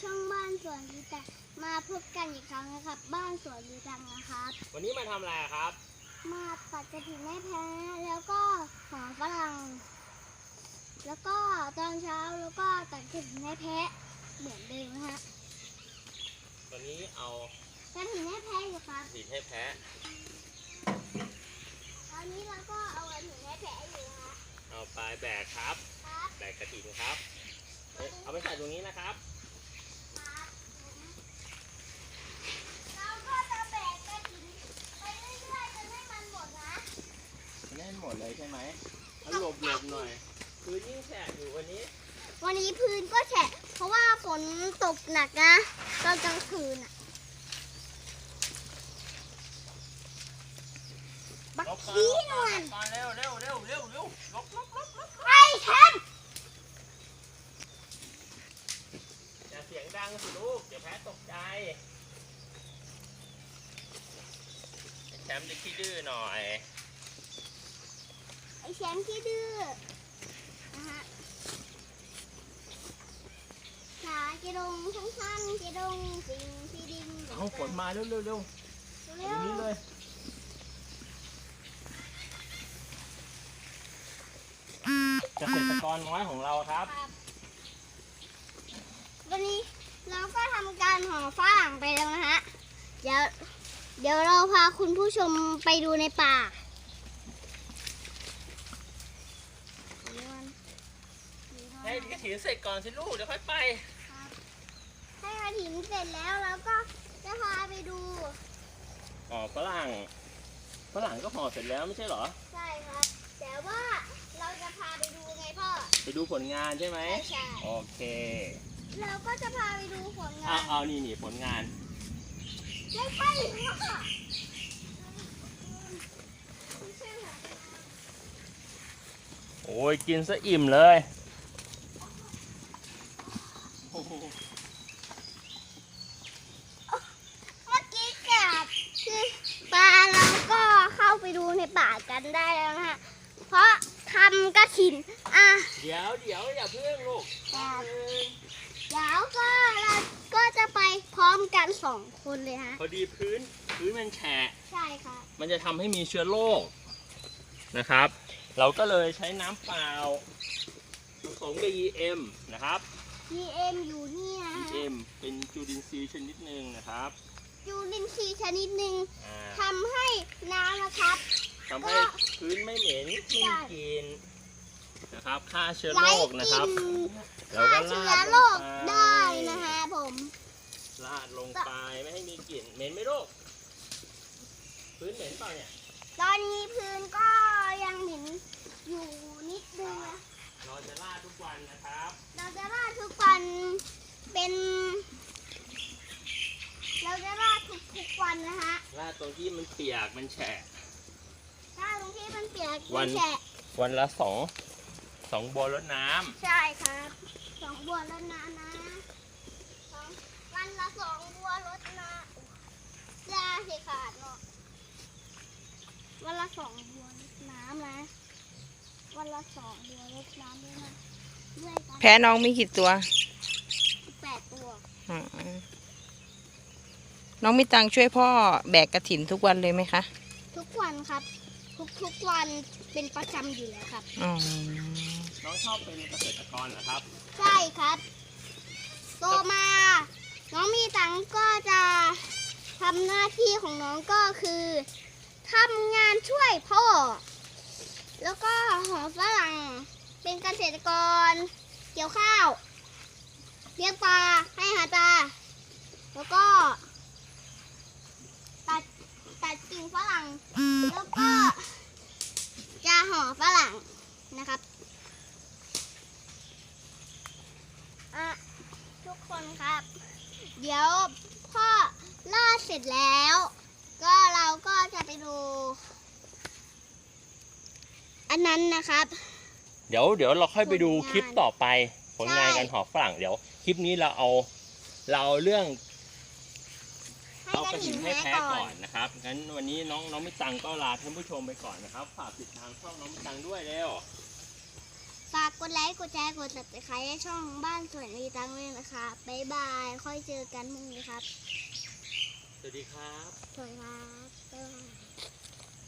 ช่องบ้านสวนยูตังมาพบกันอีกครั้งนะครับ บ้านสวนยูตังนะครับ วันนี้มาทำอะไรครับ มาตัดกระถิ่นให้แพ้แล้วก็หอฝรั่งแล้วก็ตอนเช้าแล้วก็ตัดกระถิ่นให้แพ้เหมือนเดิมนะฮะวันนี้เอากระถิ่นให้แพ้อยู่ครับสีให้แพะตอนนี้เราก็เอากระถิ่นให้แพ้อยู่ฮะเอาไปแบกครับ ครับแบกกระถินครับเอ๊ะเอาไปใส่ตรงนี้นะครับครับเราก็จะแบกกระถิ่นไปเรื่อยๆจนให้มันหมดนะ แน่นหม ดเลยใช่ไหมเอาหลบหลบหน่อย คือยิ่งแฉะอยู่วันนี้ วันนี้พื้นก็แฉะ เพราะว่าฝนตกหนักนะตอนกลางคืนอะบักขี้นวลมาเร็วเร็วเร็วเร็วเร็วลบลบลบลบไอ้แชมป์อย่าเสียงดังสิลูก เดี๋ยวแพะตกใจแชมป์จะขี้ดื้อหน่อยไอ้ แชมป์ที่ดื้อนะฮะขาเจดงสั้นๆเจดงสิงที่ดินเอาฝนมาเร็วเร็วเร็วเร็ตรงนี้วเลยเกษตรกรน้อยของเราครับครับ วันนี้เราก็ทำการห่อฝรั่งไปแล้วนะฮะ เดี๋ยวเดี๋ยวเราพาคุณผู้ชมไปดูในป่า ให้กระ ถินเสร็จก่อนสิลูกเดี๋ยวค่อยไป ให้กระถิ่นเสร็จแล้วเราก็จะพาไปดูอ๋อฝรั่งฝรั่งก็ห่อเสร็จแล้วไม่ใช่เหรอ ใช่ครับ แต่ว่าเราจะพาไปดูไงพ่อไปดูผลงานใช่ไหมไม่ใช่โอเคเราก็จะพาไปดูผลงาเอานเอานี่นี่ผลงานไม่ใช่พ่อโอ้ยกินซะอิ่มเลยโอ้โห เมื่อกี้กับคือปลาเราก็เข้าไปดูในป่ากันได้แล้วนะฮะ เพราะทำกระถินอะ เดี๋ยวเดี๋ยวอย่าเพิ่งลูกครับแป๊บนึงเดี๋ยวก็เราก็จะไปพร้อมกันสองคนเลยฮะ พอดีพื้นพื้นมันแฉะ ใช่ครับมันจะทำให้มีเชื้อโรคนะครับ เราก็เลยใช้น้ำเปล่าผสมกับ EM นะครับ EM อยู่นี่นะฮะ EM เป็นจุลินทรีย์ชนิดหนึ่งนะครับยูรินทรีย์ชนิดหนึ่งอ่าทำให้น้ำนะครับ ทำให้พื้นไม่เหม็นไม่มีกลิ่นนะครับฆ่าเชื้อไร้โรคนะครับกลิ่นเราฆ่าก็เชื้อลาดโรลคงไปได้นะฮะผม ลาดลงไปไม่ให้มีกลิ่นเหม็นไหมลูกพื้นเหม็นเปล่าเนี่ยตอนนี้พื้นก็ยังเหม็นอยู่นิดนึงนะเราจะลาดทุกวันนะครับ เป็น เราจะราดทุกทุกๆวันนะฮะลาดตรงที่มันเปียกมันแฉะ ราดตรงที่มันเปียกวัน แฉะวันละสองสองบัวรดน้ใช่ครับสองบัวรดน้ำนะสองวันละสองบัวรดน้ำยาเสียขาดเนาะวันละสองบัวรดน้ำนะ วันละสองบัวรดน้ำด้วยนะด้วยกัน แพ้น้องมีกี่ตัวแปดตัวอืม น้องมีตังค์ช่วยพ่อแบกกระถินทุกวันเลยไหมคะ ทุกวันครับ ทุกทุกๆวันเป็นประจำอยู่แล้วครับ อ๋อำน้องชอบเป็นเกษตรกรเหรอครับ ใช่ครับ โตมา น้องมีตังค์ก็จะทำหน้าที่ของน้องก็คือทำงานช่วยพ่อ แล้วก็หอฝรั่งเป็นเกษตรกร เกี่ยวข้าว เลี้ยงปลาให้อาหารปลาแล้วก็ตัดตัดกิ่งฝรั่ง แล้วก็จะห่อฝรั่งนะครับอะทุกคนครับ เดี๋ยวพ่อล่าดเสร็จแล้ว ก็เราก็จะไปดู อันนั้นนะครับ เดี๋ยวเดี๋ยวเราค่อยไปดูผลงานคลิปต่อไป ผลงานใช่การหอฝรั่งเดี๋ยว คลิปนี้เราเอาเราเอาเรื่องให้เอากกระระถิ่ถินนให้แพ้แพ้ก่ก่ออนนนะครับงั้นวันนี้น้องน้องมิตังก็ลาท่านผู้ชมไปก่อนนะครับฝากติดตามช่องน้องมิตังด้วยเร็วฝากกดดไลค์กดแชร์กดติดตามให้ช่องบ้านสวนมีตังค์ด้วยนะคะบ๊ายบายค่อยเจอกันพรุ่งนี้ครับ สวัสดีครับ สวัสดีครับบ๊ายบาย